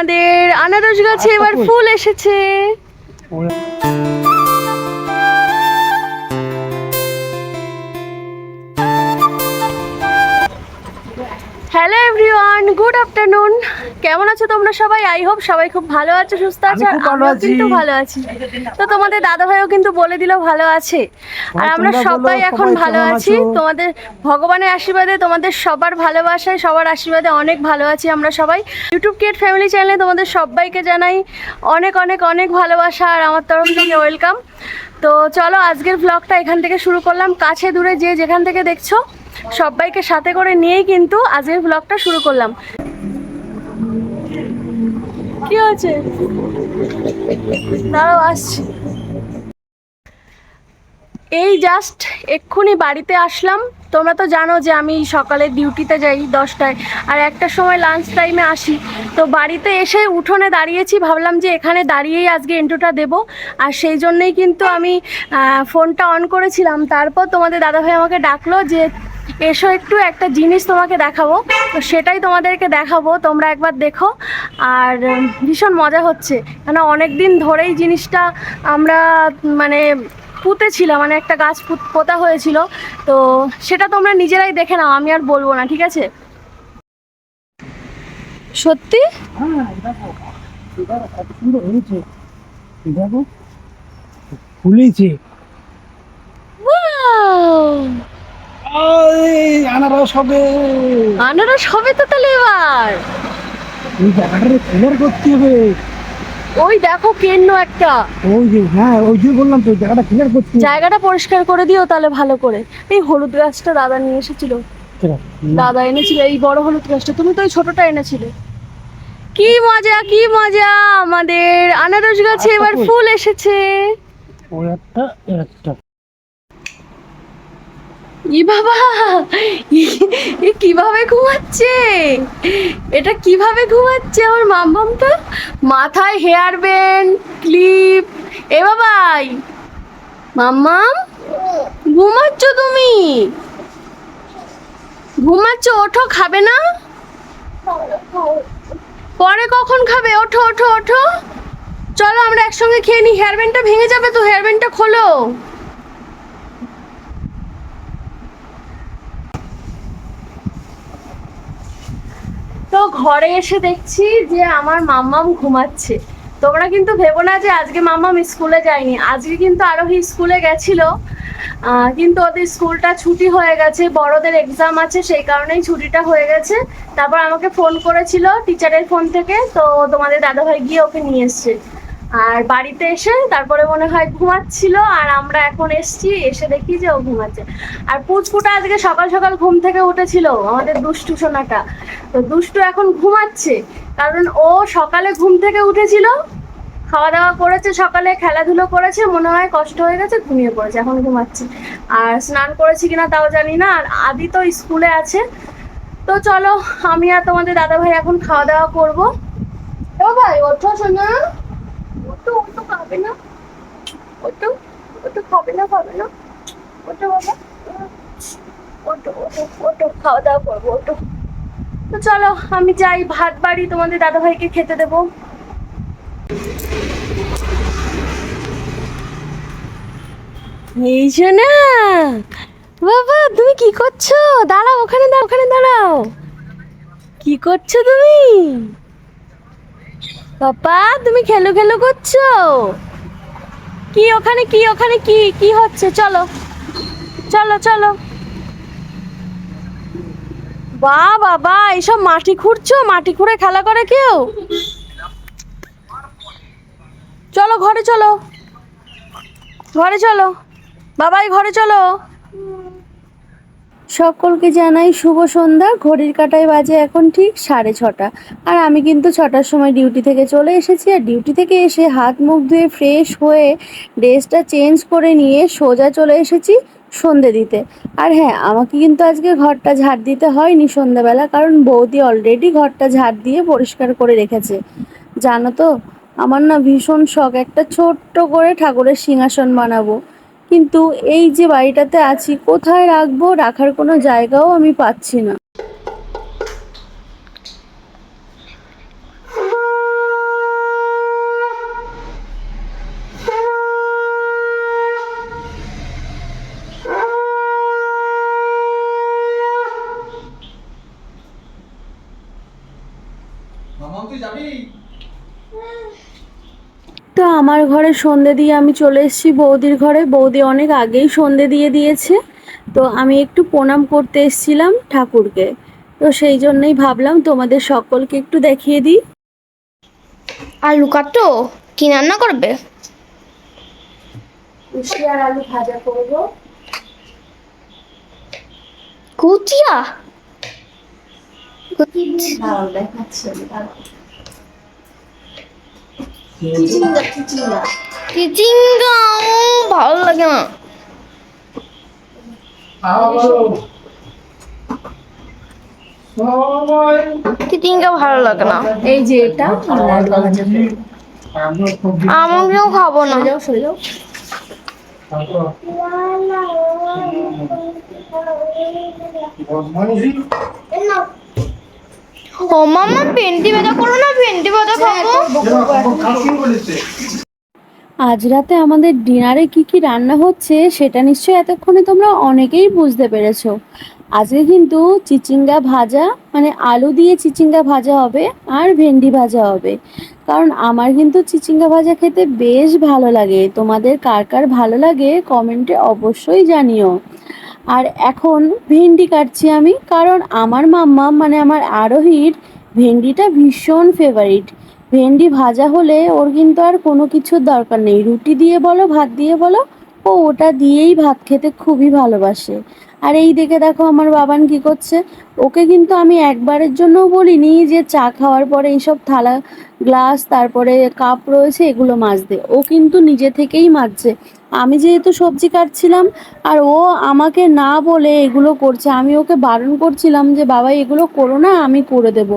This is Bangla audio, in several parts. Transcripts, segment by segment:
আমাদের আনারস গাছে এবার ফুল এসেছে। কেমন আছো তোমরা সবাই? আই হোপ সবাই খুব ভালো আছো সুস্থ আছো আর আছি। কিন্তু ভালো আছি। তো তোমাদের দাদা ভাইও কিন্তু বলে দিল ভালো আছে। আর আর আমরা সবাই এখন ভালো আছি। তোমাদের ভগবানের আশীর্বাদে তোমাদের সবার ভালোবাসায় সবার আশীর্বাদে অনেক ভালো আছি আমরা সবাই। ইউটিউব কিড ফ্যামিলি চ্যানেলে তোমাদের সবাইকে জানাই অনেক অনেক অনেক ভালোবাসা আর আমার তরফ থেকে ওয়েলকাম তো চলো আজকের ব্লগটা এখান থেকে শুরু করলাম। কাছে দূরে যে যেখান থেকে দেখছ সবাইকে সাথে করে নিয়েই কিন্তু আজকের ব্লগটা শুরু করলাম। কি হয়েছে? দাঁড়াও, আসছি। এই জাস্ট এক্ষুনি বাড়িতে আসলাম। তোমরা তো জানো যে আমি সকালে ডিউটিতে যাই দশটায়, আর একটা সময় লাঞ্চ টাইমে আসি। তো বাড়িতে এসে উঠোনে দাঁড়িয়েছি, ভাবলাম যে এখানে দাঁড়িয়েই আজকে ইন্টুটা দেব। আর সেই জন্যই কিন্তু আমি ফোনটা অন করেছিলাম। তারপর তোমাদের দাদাভাই আমাকে ডাকলো যে এসো একটু একটা জিনিস তোমাকে দেখাবো। তো সেটাই তোমাদেরকে দেখাবো তোমরা একবার দেখো। আর ভীষণ মজা হচ্ছে। কেন অনেক দিন ধরেই জিনিসটা আমরা মানে পুঁতেছিলাম মানে একটা গাছ পুত- হয়েছিল। তো সেটা তোমরা নিজেরাই দেখে নাও আমি আর বলব না ঠিক আছে? সত্যি? হ্যাঁ ফুলেছে। আনারস হবে। আনারস হবে তো তাহলে এবার। এই জায়গাটা ক্লিয়ার করতে হবে। ওই দেখো কেন্ন একটা। ওই যে হ্যাঁ ওই যে বললাম তো জায়গাটা ক্লিয়ার করতে জায়গাটা পরিষ্কার করে দিও তাহলে ভালো করে। এই হলুদ গাছটা দাদা নিয়ে এসেছিল। দাদা এনেছিল এই বড় হলুদ গাছটা। তুমি তো ওই ছোটটা এনেছিলে। কি মজা কি মজা আমাদের। আনারস গাছে এবার ফুল। এসেছে। একটা একটা। ই বাবা এ কীভাবে ঘুমাচ্ছে? এটা কীভাবে ঘুমাচ্ছে আমার মামবামটা মাথায় হেয়ার ব্যান্ড ক্লিপ এ বাবাই, মাম্মাম, ঘুমাচ্ছ তুমি? ঘুমাচ্ছ, ওঠো, খাবে না? পরে কখন খাবে? ওঠো ওঠো ওঠো। চলো আমরা একসঙ্গে খেয়ে নিই হেয়ার ব্যান্ডটা ভেঙে যাবে তো হেয়ার ব্যান্ডটা খোলো। তো ঘরে এসে দেখছি যে আমার মাম্মাম ঘুমাচ্ছে। তোমরা কিন্তু ভেবো না যে আজকে মাম্মাম স্কুলে যায়নি। আজকে কিন্তু আরোহী স্কুলে গেছিল। কিন্তু ওদের স্কুলটা ছুটি হয়ে গেছে, বড়দের এক্সাম আছে, সেই কারণেই ছুটিটা হয়ে গেছে। তারপর আমাকে ফোন করেছিল টিচারের ফোন থেকে, তো তোমাদের দাদাভাই গিয়ে ওকে নিয়ে এসছে। আর বাড়িতে এসে তারপরে মনে হয় ঘুমাচ্ছিল, আর আমরা এখন এসছি, এসে দেখি যে ও ঘুমাচ্ছে। আর পুচকুটা আজকে সকাল সকাল ঘুম থেকে উঠেছিল, আমাদের দুষ্টু সোনাটা। তো দুষ্টু এখন ঘুমাচ্ছে, কারণ ও সকালে ঘুম থেকে উঠেছিল, খাওয়া দাওয়া করেছে সকালে, খেলাধুলো করেছে, মনে হয় কষ্ট হয়ে গেছে, ঘুমিয়ে পড়েছে, এখন ঘুমাচ্ছে। আর স্নান করেছি কিনা তাও জানি না, আর আদি তো স্কুলে আছে। তো চলো, আমি আর তোমাদের দাদা ভাই এখন খাওয়া দাওয়া করব। ও ভাই, ওঠো ওটো খাবে না। ওটো ওটো খাবে না খাবে না। ওটো বাবা ওটো ওটো ওটো খাওয়া দাওয়া করব ওটো তো চলো, আমি যাই, ভাত বাড়ি তোমাদের দাদা ভাইকে খেতে দেবো। এই যে না, বাবা, তুমি কি করছ? দাঁড়াও, ওখানে দাঁড়াও ওখানে দাঁড়াও। কি করছ তুমি? পাপা তুমি খেলো খেলো করছ? কি ওখানে কি ওখানে, কি কি হচ্ছে? চলো চলো চলো। বা বাবা, এইসব মাটি খুঁড়ছো? মাটি খুঁড়ে খেলা করে কেউ? চলো, ঘরে চলো। ঘরে চলো। বাবাই, ঘরে চলো। সকলকে জানাই শুভ সন্ধ্যা। ঘড়ির কাটায় বাজে এখন ঠিক সাড়ে ছটা। আর আমি কিন্তু ছটার সময় ডিউটি থেকে চলে এসেছি আর ডিউটি থেকে এসে হাত মুখ ধুয়ে ফ্রেশ হয়ে ড্রেসটা চেঞ্জ করে নিয়ে সোজা চলে এসেছি সন্ধে দিতে। আর হ্যাঁ আমাকে কিন্তু আজকে ঘরটা ঝাড় দিতে হয়নি সন্ধ্যাবেলা কারণ বৌদি অলরেডি ঘরটা ঝাড় দিয়ে পরিষ্কার করে রেখেছে। জানো তো, আমার না ভীষণ শখ একটা ছোট্ট করে ঠাকুরের সিংহাসন বানাবো। কিন্তু এই যে বাড়িটাতে আছি, কোথায় রাখব? রাখার কোনো জায়গাও আমি পাচ্ছি না। তুই যাবি? আমার ঘরে সন্ধে দিয়ে আমি চলে এসেছি বৌদির ঘরে। বৌদি অনেক আগেই সন্ধে দিয়ে দিয়েছে। তো আমি একটু প্রণাম করতে এসেছিলাম ঠাকুরকে। তো সেই জন্যই ভাবলাম তোমাদের সকলকে একটু দেখিয়ে দিই। আলু কাটো কি রান্না করবে? উষ্টি আর আলু ভাজা করব। কুচিয়া? দেখাচ্ছি। চিচিঙ্গা চিচিঙ্গা চিচিঙ্গা ভালো লাগে না চিচিঙ্গা ভালো লাগে না এই যে এটা আমিও খাব না। সরে যাও সরে যাও বদমাইশি ও মামা ভেন্ডি ভাজা করো না ভেন্ডি ভাজা খাব। আজ রাতে আমাদের ডিনারে কি কি রান্না হচ্ছে সেটা নিশ্চয়ই এতক্ষণে তোমরা অনেকেই বুঝতে পেরেছ। আজকে কিন্তু চিচিঙ্গা ভাজা মানে আলু দিয়ে চিচিঙ্গা ভাজা হবে আর ভেন্ডি ভাজা হবে। কারণ আমার কিন্তু চিচিঙ্গা ভাজা খেতে বেশ ভালো লাগে। তোমাদের কার কার ভালো লাগে কমেন্টে অবশ্যই জানিও। আর এখন ভেন্ডি কাটছি আমি, কারণ আমার মাম্মা মানে আমার আরোহীর ভেন্ডিটা ভীষণ ফেভারিট ভেন্ডি ভাজা হলে ওর কিন্তু আর কোনো কিছুর দরকার নেই। রুটি দিয়ে বলো, ভাত দিয়ে বলো, ও ওটা দিয়েই ভাত খেতে খুবই ভালোবাসে। আর এই দেখে দেখো আমার বাবান কি করছে? ওকে কিন্তু আমি একবারের জন্যও বলিনি যে চা খাওয়ার পরে এইসব থালা, গ্লাস, তারপরে কাপ রয়েছে, এগুলো মাজতে। ও কিন্তু নিজে থেকেই মাজছে। আমি যেহেতু সবজি কাটছিলাম, আর ও আমাকে না বলে এগুলো করছে, আমি ওকে বারণ করছিলাম যে, বাবা, এগুলো করো না, আমি করে দেব।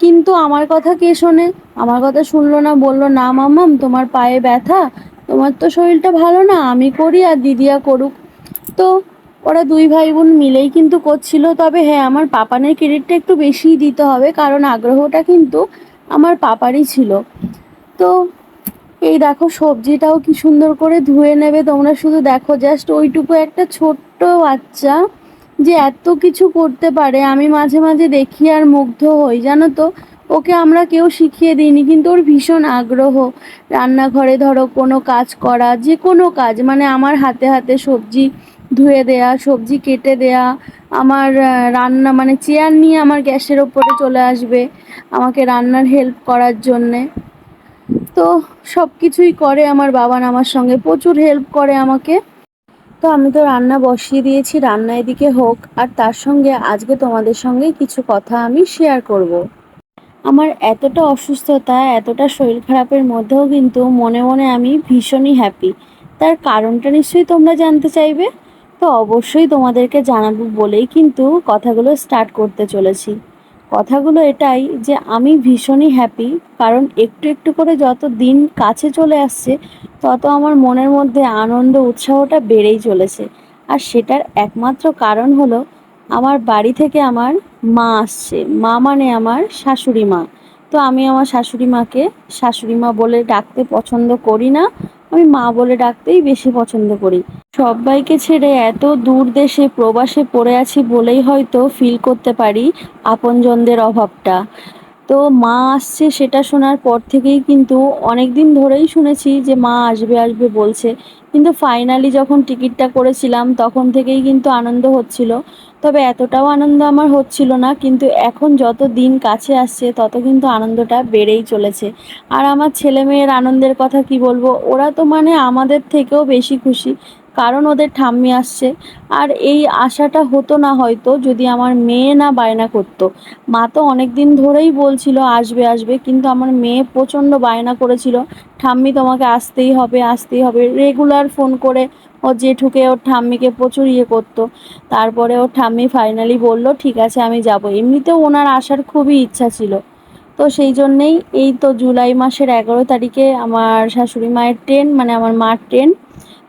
কিন্তু আমার কথা কে শোনে? আমার কথা শুনলো না, বলল, না মাম্মাম, তোমার পায়ে ব্যথা, তোমার তো শরীরটা ভালো না, আমি করি আর দিদিয়া করুক। তো ওরা দুই ভাই বোন মিলেই কিন্তু করছিল। তবে হ্যাঁ আমার পাপানের ক্রেডিটটা একটু বেশিই দিতে হবে, কারণ আগ্রহটা কিন্তু আমার পাপারই ছিল। তো এই দেখো সবজিটাও কি সুন্দর করে ধুয়ে নেবে। তোমরা শুধু দেখো জাস্ট ওইটুকু একটা ছোট্ট বাচ্চা যে এত কিছু করতে পারে। আমি মাঝে মাঝে দেখি আর মুগ্ধ হই, জানো তো? ওকে আমরা কেউ শিখিয়ে দিইনি, কিন্তু ওর ভীষণ আগ্রহ। রান্নাঘরে ধরো কোনো কাজ করা, যে কোনো কাজ মানে আমার হাতে হাতে সবজি ধুয়ে দেয়া, সবজি কেটে দেয়া, আমার রান্না মানে চেয়ার নিয়ে আমার গ্যাসের ওপরে চলে আসবে আমাকে রান্নার হেল্প করার জন্যে। তো সব কিছুই করে আমার বাবান আমার সঙ্গে, প্রচুর হেল্প করে আমাকে। তো আমি তো রান্না বসিয়ে দিয়েছি, রান্না এদিকে হোক। আর তার সঙ্গে আজকে তোমাদের সঙ্গে কিছু কথা আমি শেয়ার করব। আমার এতটা অসুস্থতা, এতটা শরীর খারাপের মধ্যেও কিন্তু মনে মনে আমি ভীষণই হ্যাপি তার কারণটা নিশ্চয়ই তোমরা জানতে চাইবে। তো অবশ্যই তোমাদেরকে জানাব বলেই কিন্তু কথাগুলো স্টার্ট করতে চলেছি। কথাগুলো এটাই যে আমি ভীষণই হ্যাপি কারণ একটু একটু করে যত দিন কাছে চলে আসছে, তত আমার মনের মধ্যে আনন্দ, উৎসাহটা বেড়েই চলেছে। আর সেটার একমাত্র কারণ হলো আমার বাড়ি থেকে আমার মা আসছে। মা মানে আমার শাশুড়ি মা। তো আমি আমার শাশুড়ি মাকে শাশুড়ি মা বলে ডাকতে পছন্দ করি না আমি মা বলে ডাকতেই বেশি পছন্দ করি। সবাইকে ছেড়ে এত দূর দেশে, প্রবাসে পড়ে আছি বলেই হয়তো ফিল করতে পারি আপনজনদের অভাবটা। তো মা আসছে সেটা শোনার পর থেকেই কিন্তু অনেক দিন ধরেই শুনেছি যে মা আসবে আসবে বলছে। কিন্তু ফাইনালি যখন টিকিটটা করেছিলাম তখন থেকেই কিন্তু আনন্দ হচ্ছিল। তবে এতটাও আনন্দ আমার হচ্ছিল না, কিন্তু এখন যত দিন কাছে আসছে তত কিন্তু আনন্দটা বেড়েই চলেছে। আর আমার ছেলে মেয়ের আনন্দের কথা কি বলব? ওরা তো মানে আমাদের থেকেও বেশি খুশি। কারণ ওদের ঠাম্মি আসছে। আর এই আশাটা হতো না হয়তো যদি আমার মেয়ে না বায়না করতো। মা তো অনেক দিন ধরেই বলছিল, আসবে আসবে। কিন্তু আমার মেয়ে প্রচণ্ড বায়না করেছিল। ঠাম্মি তোমাকে আসতেই হবে আসতেই হবে। রেগুলার ফোন করে ও জেঠুকে, ওর ঠাম্মিকে প্রচুর ইয়ে করতো। তারপরে ওর ঠাম্মি ফাইনালি বলল, ঠিক আছে, আমি যাব। এমনিতেও ওনার আসার খুবই ইচ্ছা ছিল। তো সেই জন্যেই এই তো জুলাই মাসের এগারো তারিখে আমার শাশুড়ি মায়ের ট্রেন মানে আমার মার ট্রেন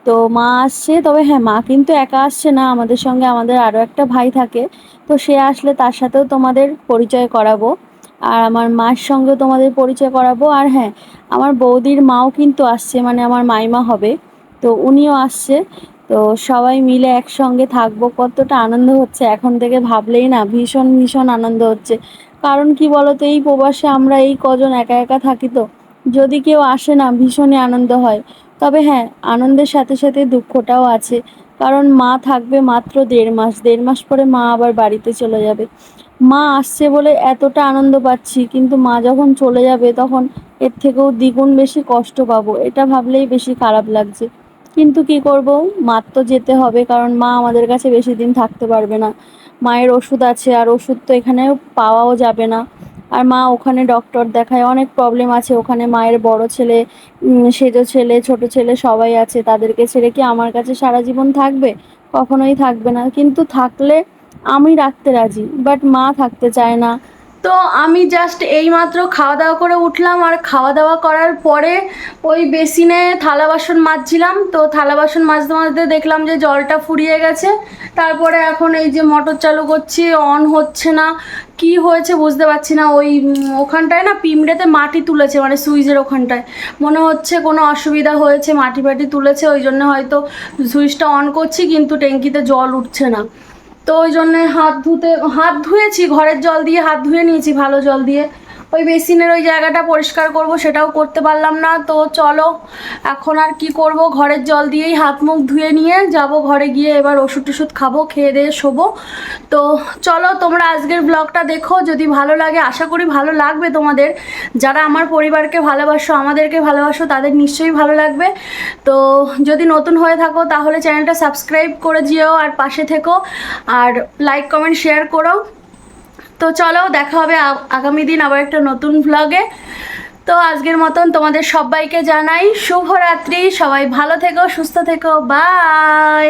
তো মা আসছে, তবে হ্যাঁ মা কিন্তু একা আসছে না, আমাদের সঙ্গে আমাদের আরও একটা ভাই থাকে। তো সে আসলে তার সাথেও তোমাদের পরিচয় করাবো, আর আমার মার সঙ্গেও তোমাদের পরিচয় করাবো। আর হ্যাঁ আমার বৌদির মাও কিন্তু আসছে মানে আমার মাইমা হবে, তো উনিও আসছে। তো সবাই মিলে একসঙ্গে থাকব, কতটা আনন্দ হচ্ছে। এখন থেকে ভাবলেই না, ভীষণ ভীষণ আনন্দ হচ্ছে। কারণ কি বলতো, এই প্রবাসে আমরা এই কজন একা একা থাকি তো, যদি কেউ আসে না, ভীষণই আনন্দ হয়। তবে হ্যাঁ আনন্দের সাথে সাথে দুঃখটাও আছে। কারণ মা থাকবে মাত্র দেড় মাস দেড় মাস পরে মা আবার বাড়িতে চলে যাবে। মা আসছে বলে এতটা আনন্দ পাচ্ছি, কিন্তু মা যখন চলে যাবে তখন এর থেকেও দ্বিগুণ বেশি কষ্ট পাবো, এটা ভাবলেই বেশি খারাপ লাগছে। কিন্তু কি করব? মার তো যেতে হবে, কারণ মা আমাদের কাছে বেশি দিন থাকতে পারবে না। মায়ের ওষুধ আছে, আর ওষুধ তো এখানে পাওয়াও যাবে না। আর মা ওখানে ডক্টর দেখায়, অনেক প্রবলেম আছে ওখানে। মায়ের বড় ছেলে সেজো ছেলে, ছোট ছেলে সবাই আছে, তাদেরকে ছেড়ে কি আমার কাছে সারা জীবন থাকবে? কখনোই থাকবে না। কিন্তু থাকলে আমি রাখতে রাজি বাট মা থাকতে চায় না। তো আমি জাস্ট এইমাত্র খাওয়া দাওয়া করে উঠলাম আর খাওয়া দাওয়া করার পরে ওই বেসিনে থালা বাসন মাজছিলাম। তো থালা বাসন মাজতে মাজতে দেখলাম যে জলটা ফুরিয়ে গেছে। তারপরে এখন এই যে মোটর চালু করছি অন হচ্ছে না। কি হয়েছে বুঝতে পারছি না। ওই ওখানটায় না পিমড়েতে মাটি তুলেছে মানে সুইচের ওখানটায়। মনে হচ্ছে কোনো অসুবিধা হয়েছে, মাটি ফাটি তুলেছে, ওই জন্য হয়তো সুইচটা অন করছি, কিন্তু ট্যাঙ্কিতে জল উঠছে না। তো ওই জন্যে হাত ধুতে, হাত ধুয়েছি, ঘরের জল দিয়ে হাত ধুয়ে নিয়েছি, ভালো জল দিয়ে। ওই বেসিনের ওই জায়গাটা পরিষ্কার করব, সেটাও করতে পারলাম না। তো চলো, এখন আর কি করব? ঘরের জল দিয়েই হাত মুখ ধুয়ে নিয়ে যাব ঘরে গিয়ে, এবার ওষুধ টষুধ খাব, খেয়ে দিয়ে শোবো। তো চলো, তোমরা আজকের ব্লগটা দেখো, যদি ভালো লাগে, আশা করি ভালো লাগবে তোমাদের। যারা আমার পরিবারকে ভালোবাসো, আমাদেরকে ভালোবাসো, তাদের নিশ্চয়ই ভালো লাগবে। তো যদি নতুন হয়ে থাকো, তাহলে চ্যানেলটা সাবস্ক্রাইব করে দিও আর পাশে থেকো। আর লাইক কমেন্ট শেয়ার করো। তো চলো, দেখা হবে আগামী দিন আবার একটা নতুন ভ্লগে তো আজকের মতন তোমাদের সবাইকে জানাই শুভরাত্রি। সবাই ভালো থেকো, সুস্থ থেকো। বাই